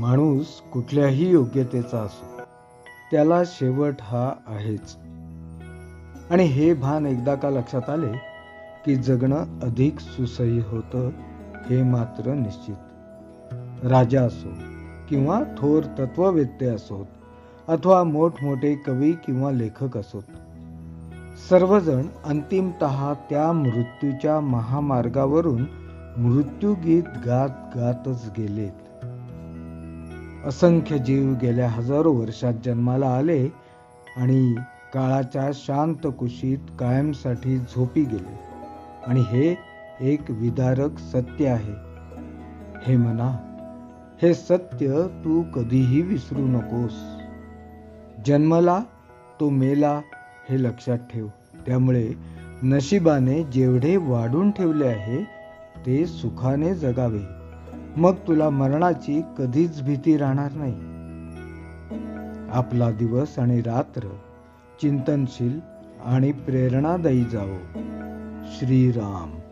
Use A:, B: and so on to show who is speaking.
A: माणूस कुठल्याही योग्यतेचा असो त्याला शेवट हा आहेच. आणि हे भान एकदा का लक्षात आले की जगणं अधिक सुसह्य होतं हे मात्र निश्चित. राजा असो किंवा थोर तत्ववेत्ते असोत अथवा मोठमोठे कवी किंवा लेखक असोत सर्वजण अंतिमत त्या मृत्यूच्या महामार्गावरून मृत्यूगीत गात गातच गेलेत. असंख्य जीव गेल्या हजारो वर्षात जन्माला आले आणि काळाच्या शांत कुशीत कायमसाठी झोपी गेले. आणि हे एक विदारक सत्य आहे. हे म्हणा हे सत्य तू कधीही विसरू नकोस. जन्मला तो मेला हे लक्षात ठेव. त्यामुळे नशिबाने जेवढे वाढून ठेवले आहे ते सुखाने जगावे. मग तुला मरणाची कधीच भीती राहणार नाही. आपला दिवस आणि रात्र चिंतनशील आणि प्रेरणादायी जावो. श्रीराम.